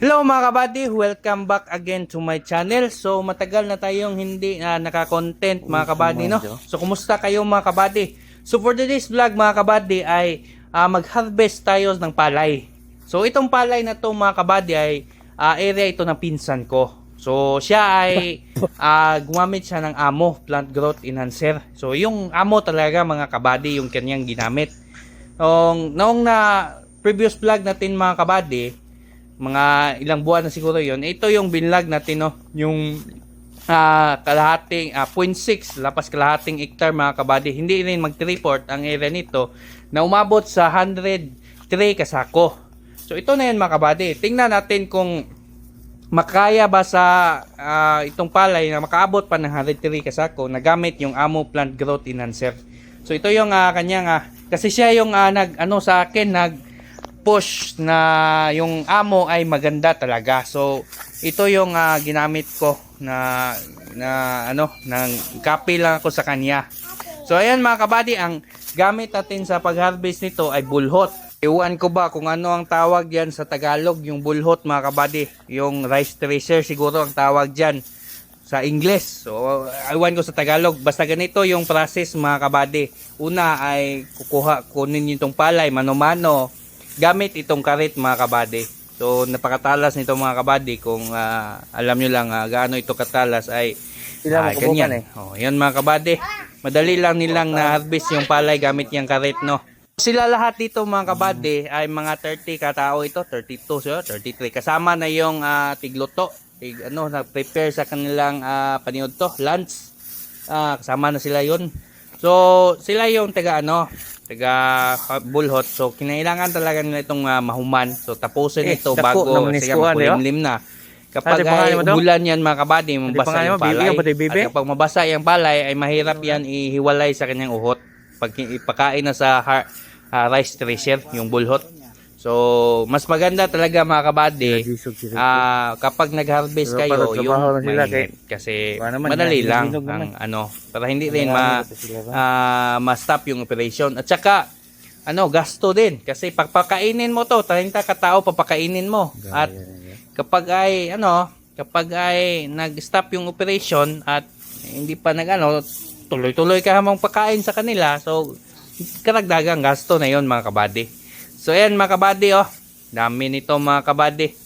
Hello mga kabady, welcome back again to my channel. So matagal na tayong hindi na naka-content mga kabady no. So kumusta kayo mga kabady? So for today's vlog mga kabady ay ah, mag-harvest tayo ng palay. So itong palay na to mga kabady ay ah, area ito ng pinsan ko. So siya ay ah, gumamit siya ng amo, plant growth enhancer. So yung amo talaga mga kabady yung kanyang ginamit. Noong, noong na previous vlog natin mga kabady, mga ilang buwan na siguro yon ito yung binlag natin no yung ah, kalahating ah, 0.6 lapas kalahating hectare mga kabady. Hindi rin mag-report ang area nito na umabot sa 103 kasako. So ito na yan mga kabady. Tingnan natin kung makaya ba sa ah, itong palay na makaabot pa ng 103 kasako na gamit yung Amo Plant Growth Enhancer. So ito yung ah, kanyang ah, kasi siya yung ah, nag ano sa akin nag push na yung amo ay maganda talaga. So ito yung ah, ginamit ko na na ano nang copy lang ako sa kanya. So ayan mga kabady, ang gamit natin sa pag-harvest nito ay bulhot. Iwan ko ba kung ano ang tawag yan sa Tagalog, yung bulhot mga kabady. Yung rice tracer siguro ang tawag dyan sa Ingles. So, iwan ko sa Tagalog. Basta ganito yung process mga kabady. Una ay kukuha, kunin yung palay, mano-mano, gamit itong karit mga kabady. So, napakatalas nito mga kabady. Kung ah, alam nyo lang ah, gaano ito katalas ay Sila makubukan ganyan. eh. Oh, yan mga kabady. Madali lang nilang na-harvest yung palay gamit yung karit, no? Sila lahat dito mga kabady ay mga 30 katao ito, 32, so 33. Kasama na yung ah, tigluto, tig, ano, nag-prepare sa kanilang uh, paniod to, lunch. Ah, kasama na sila yon. So, sila yung taga ano, taga ah, bulhot. So, kinailangan talaga nila itong ah, mahuman. So, tapusin Eh, ito bago ba? makulimlim na. Kapag pangalan ay mo to? ulan yan mga kabady, mabasa yung palay. At kapag mabasa yung palay, ay mahirap yan ihiwalay sa kanyang uhot. Pag ipakain na sa har- ah, rice thresher, yung bulhot. So, mas maganda talaga mga kabady, sila. ah kapag nag-harvest Pero kayo, yung na sila, mainit. Kasi naman, madali lang ang ano, para hindi rin ma, ah, ma-stop yung operation. At saka, ano, gasto din. Kasi pagpakainin mo to, 30 katao papakainin mo. At kapag ay, ano, kapag ay nag-stop yung operation at hindi pa nag, ano, tuloy-tuloy ka hamang pakain sa kanila. So, karagdagang gasto na yon mga kabady. So, ayan mga kabady, oh. Dami nito mga kabady.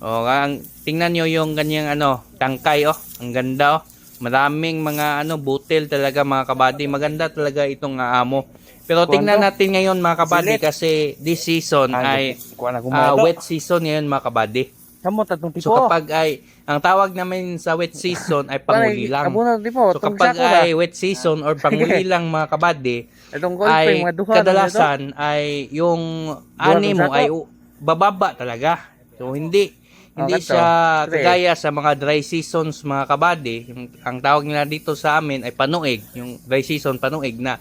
O, ang, tingnan nyo yung ganyang ano, tangkay, oh. Ang ganda, oh. Maraming mga ano, butil talaga mga kabady. Maganda talaga itong ah, amo. Pero tingnan natin ngayon mga kabady kasi this season ay ah, gumado. wet season ngayon mga kabady. Kamo tatong tipo. So kapag ay, ang tawag namin sa wet season ay panguli lang. Abo na tipo. So kapag ay wet season or panguli lang mga kabady, Itong golpe, ay duha. kadalasan ay yung ani mo ay bababa talaga. So hindi hindi ganito. siya kagaya sa mga dry seasons mga kabady. Yung, ang tawag nila dito sa amin ay panuig. Yung dry season panuig na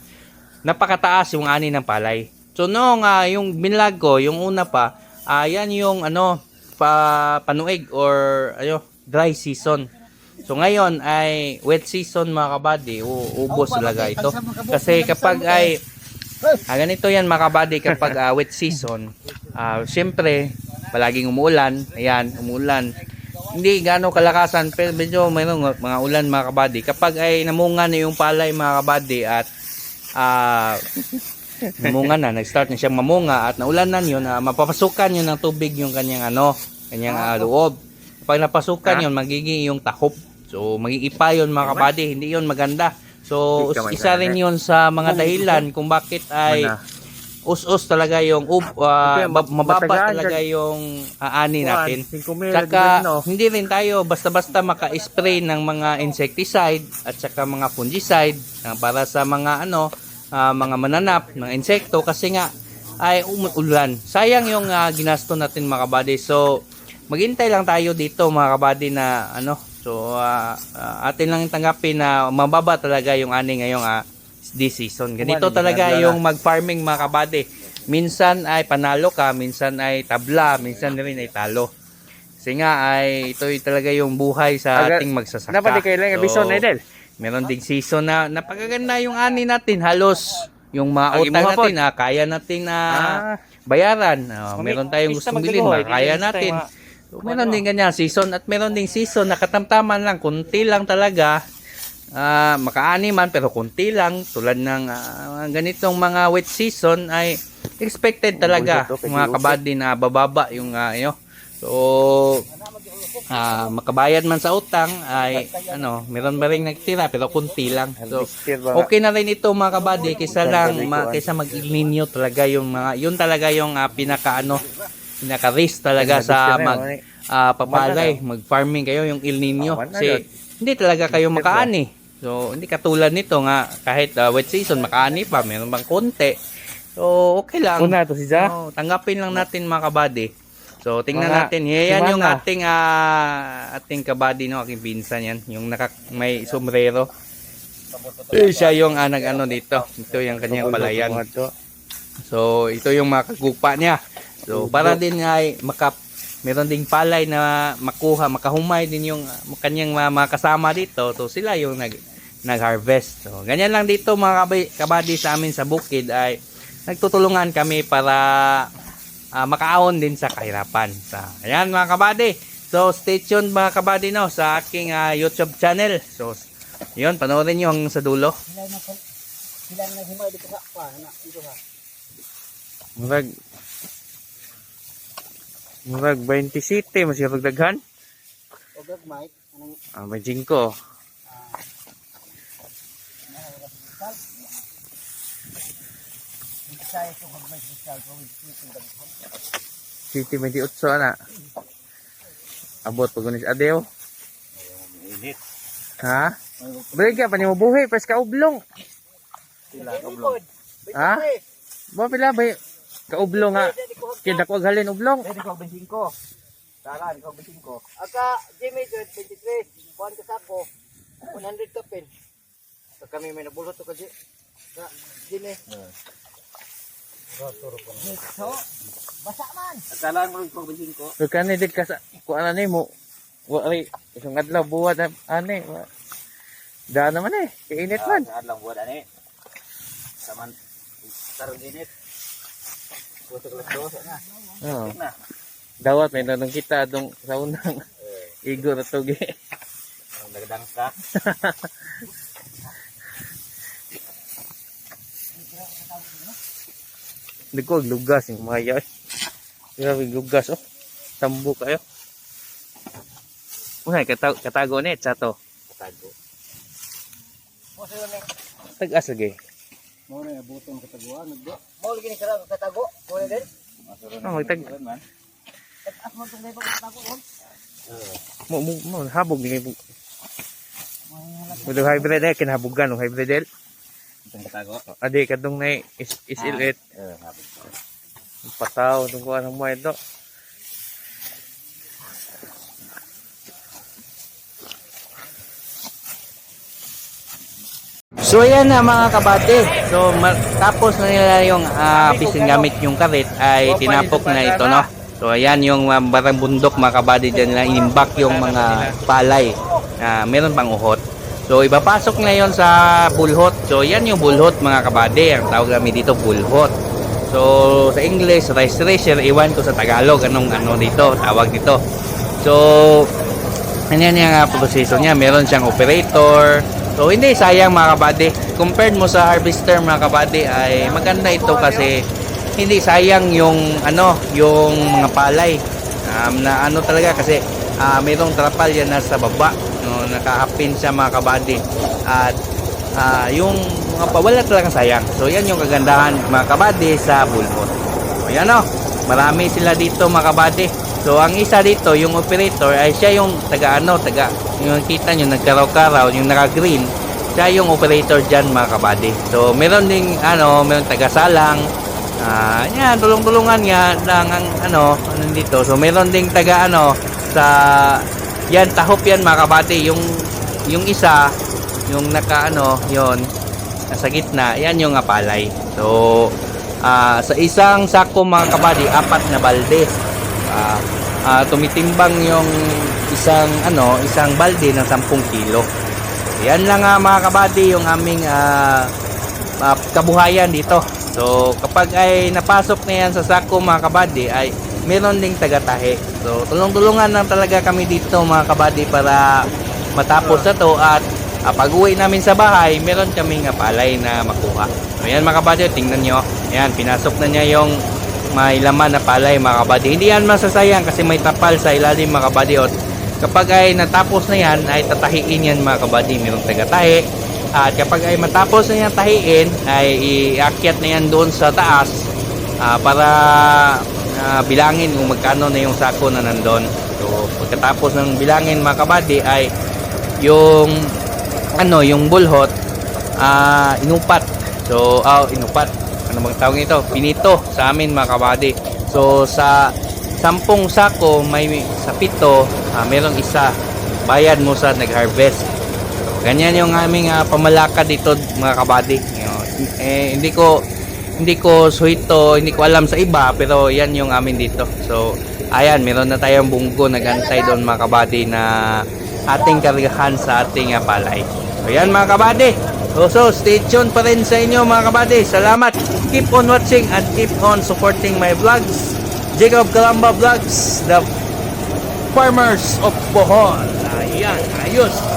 napakataas yung ani ng palay. So noong ah, yung binlag ko, yung una pa, ayan yung ano pa panuig or ayo dry season. So ngayon ay wet season mga kabady, ubos talaga ito. Kasi kapag ay ah, ganito yan mga kabady kapag ah, wet season, ah syempre palaging umuulan, ayan, umuulan. Hindi gaano kalakasan pero medyo mayroong mga ulan mga kabady. Kapag ay namunga na yung palay mga kabady at ah namunga na, nag-start na siyang mamunga at naulan na yun, ah, mapapasukan yun ng tubig yung kanyang ano, kanyang ah, loob. Kapag napasukan yun, magiging yung takop. So, magiipa yun mga kabady, hindi yun maganda. So, isa rin yun sa mga dahilan kung bakit ay us-us talaga yung Okay, bab- mababa talaga yung aani natin. Saka, hindi rin tayo basta-basta maka-spray ng mga insecticide at saka mga fungicide para sa mga ano ah, mga mananap ng insekto kasi nga ay umuulan. Sayang yung ah, ginasto natin mga kabady. So maghintay lang tayo dito mga kabady na ano so ah, ah, atin lang tanggapin na mababa talaga yung ani ngayong ah, this season. Ganito talaga yung mag-farming mga kabady. Minsan ay panalo ka, minsan ay tabla, minsan rin ay talo. Kasi nga ay ito talaga yung buhay sa ating magsasaka. Dapat lang episode na idol. Meron ding season na napakaganda yung ani natin. Halos yung mga utang natin, ah, kaya natin na Ah. bayaran. Ah, Mami, meron tayong gustong bilhin, magduluhoy, ah, kaya natin. So, meron din ganyan season at meron ding season na katamtaman lang, kunti lang talaga. Ah, makaani man pero kunti lang tulad ng ah, ganitong mga wet season ay expected talaga mga kabady na bababa yung uh, So ah, makabayad man sa utang ay ano, meron ba ring nagtira pero kunti lang. So okay na rin ito mga kabady kaysa lang ma, kaysa mag-ilinyo talaga yung mga yun talaga yung ah, pinaka ano pinaka risk talaga sa mag ah, papalay, mag-farming kayo yung El Nino kasi hindi talaga kayo makaani. So hindi katulad nito nga kahit ah, wet season makaani pa, meron bang konti. So okay lang. Una to si Ja. Oo, tanggapin lang natin mga kabady. So tingnan Mga natin. Yan yung ating ah, ating kabady no, aking pinsan yan, yung naka may sombrero. Eh, siya yung ah, nag-ano dito. Ito yung kanyang palayan. So, ito yung makagupa niya. So, para din ay maka meron ding palay na makuha, makahumay din yung uh, kanyang mga, kasama dito. So, sila yung nag nag-harvest. So, ganyan lang dito mga kabady sa amin sa bukid ay nagtutulungan kami para ah, makaahon din sa kahirapan. Sa, ayan mga kabady. So, stay tuned mga kabady no, sa aking ah, YouTube channel. So, yun, panoorin nyo hanggang sa dulo. Murag Murag 20 city masih daghan. Ah, may jingko. City 28 ana. Abot pag unis adeo. Ha? Balik ka pa ni mo buhi pas ka ublong. Ha? Mo pila ba kaublong nga kida ko halin ublong. Pwede ko 25. Tara, ikaw 25. Aka, Jimmy, 23. Kuhan ka sa ako. 100 ka pin. So kami may nabulot to ka, Jimmy. Ka, Jimmy. So, basa man. Atalaan mo rin ko 25. So kani dit ka sa kuan ani mo. Wa ay isang adlaw buwat na- ani. wa- Daan naman eh. Kainit man. Saan lang buwan ani. Saman, tarong init. Puto ko lang dosa na. Oo. Dawat may nanong kita dong sa unang igo na tugi. Ang nagdang ka. Nagko lugas yung mga yaw. Grabe lugas oh. Tambo kayo. Uy, katago, katago ni sa to. Tago. Tagas lagi. Mo na butong kataguan, nagdo. Mo lagi ni sarap katago. Mo na din. Oh, magtag man. As mo tong daypo katago on. mo mo mo habog ni mo. Mo hybrid eh kinahabugan ng hybrid eh. Itong katago. Adi kadong na is is ilit. Eh, habog. Pataw nung kuan mo ito. So ayan na mga kabate. So tapos na nila yung uh, gamit yung karit ay tinapok na ito no. So ayan yung uh, barang bundok mga kabate dyan nila inimbak yung mga palay na meron pang uhot. So ibapasok na yon sa bulhot. So yan yung bulhot mga kabate. Ang tawag namin dito bulhot. So sa English rice thresher iwan ko sa Tagalog anong ano dito tawag dito. So ano yan yung uh, proseso niya. Meron siyang operator. So, hindi sayang mga kabady. Compared mo sa harvester mga kabady ay maganda ito kasi hindi sayang yung ano, yung mga palay. Um, na ano talaga kasi ah, mayroong trapal yan nasa baba. No, nakahapin siya mga kabady. At ah, yung mga pawala talagang sayang. So, yan yung kagandahan mga kabady sa bulbot. So, yan o. Marami sila dito mga kabady. So, ang isa dito, yung operator, ay siya yung taga ano, taga, yung kita nyo, nagkaraw-karaw, yung naka-green, siya yung operator dyan mga kabady. So, meron ding, ano, meron taga-salang, ah, yan, tulong-tulungan nga lang ang, ano, ano dito. So, meron ding taga, ano, sa, yan, tahop yan mga kabady. Yung, yung isa, yung naka, ano, yon nasa gitna, yan yung apalay. So, ah, sa isang sako mga kabady, apat na balde. Ah, ah, tumitimbang yung isang ano, isang balde ng 10 kilo. Yan lang nga mga kabady yung aming ah, ah, kabuhayan dito. So kapag ay napasok na yan sa sako mga kabady ay meron ding taga-tahi. So, tulong-tulungan lang talaga kami dito mga kabady para matapos na to at ah, pag uwi namin sa bahay, meron kaming ah, palay na makuha. So, mga kabady, tingnan nyo. Ayan, pinasok na niya yung may laman na palay mga kabady. Hindi yan masasayang kasi may tapal sa ilalim mga kabady. At kapag ay natapos na yan, ay tatahiin yan mga kabady. Merong taga-tahi. At kapag ay matapos na yan tahiin, ay iakyat na yan doon sa taas ah, para ah, bilangin kung magkano na yung sako na nandun. So, pagkatapos ng bilangin mga kabady ay yung ano, yung bulhot ah inupat. So, ah, inupat. Ano bang tawag nito? Pinito sa amin mga kabady. So, sa sampung sako may sa pito, ah, merong isa bayad mo sa nag-harvest. Ganyan yung aming ah, pamalakad dito mga kabady. Eh, hindi ko hindi ko suhito, hindi ko alam sa iba pero yan yung amin dito. So ayan, meron na tayong bunggo nagantay doon mga kabady na ating kargahan sa ating ah, palay. So yan mga kabady. So, so stay tuned pa rin sa inyo mga kabady. Salamat. Keep on watching and keep on supporting my vlogs. Jacob Calamba Vlogs, the farmers of Bohol. Ayan, ayos.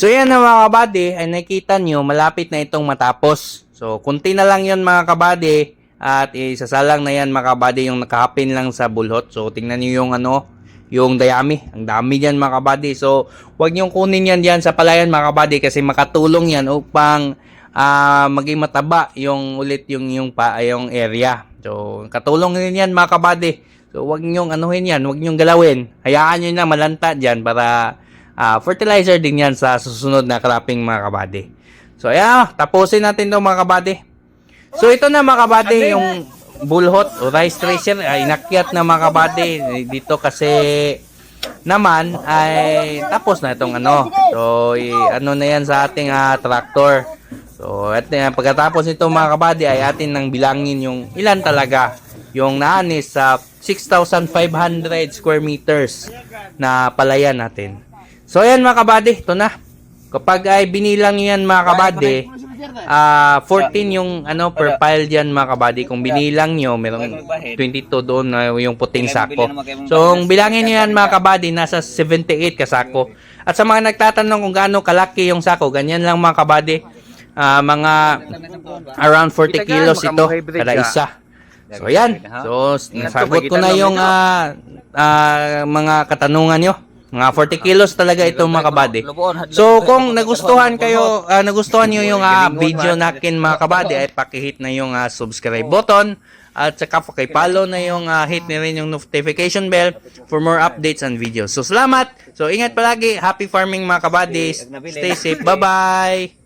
So yan mga kabady, ay nakita nyo, malapit na itong matapos. So kunti na lang yon mga kabady, at isasalang na yan mga kabady yung nakahapin lang sa bulhot. So tingnan nyo yung ano, yung dayami. Ang dami yan mga kabady. So huwag nyo kunin yan diyan sa palayan mga kabady kasi makatulong yan upang ah, maging mataba yung ulit yung yung pa yung area. So katulong din yan mga kabady. So huwag nyo anuhin yan, huwag nyo galawin. Hayaan nyo na malanta diyan para ah, fertilizer din yan sa susunod na cropping mga kabady. So ayan, tapusin natin 'to mga kabady. So ito na mga kabady yung bulhot o rice tracer ay inakyat na mga kabady dito kasi naman ay tapos na itong ano. So i- ano na yan sa ating ah, tractor. So at uh, pagkatapos nito mga kabady ay atin nang bilangin yung ilan talaga yung naanis sa 6,500 square meters na palayan natin. So ayan mga kabady, ito na. Kapag ay binilang yan mga kabady, ah 14 yung ano per pile diyan mga kabady. Kung binilang nyo, merong 22 doon na yung puting sako. So kung bilangin nyo yan mga kabady, nasa 78 kasako. At sa mga nagtatanong kung gaano kalaki yung sako, ganyan lang mga kabady. Ah, mga around 40 kilos ito kada isa. So yan. So nasagot ko na yung ah, ah, mga katanungan nyo. Mga 40 kilos talaga ito mga kabady. So kung nagustuhan kayo, ah, nagustuhan niyo yung ah, video nakin mga kabady ay paki-hit na yung ah, subscribe button at saka paki-follow na yung ah, hit na rin yung notification bell for more updates and videos. So salamat. So ingat palagi. Happy farming mga kabadis. Stay safe. Bye-bye.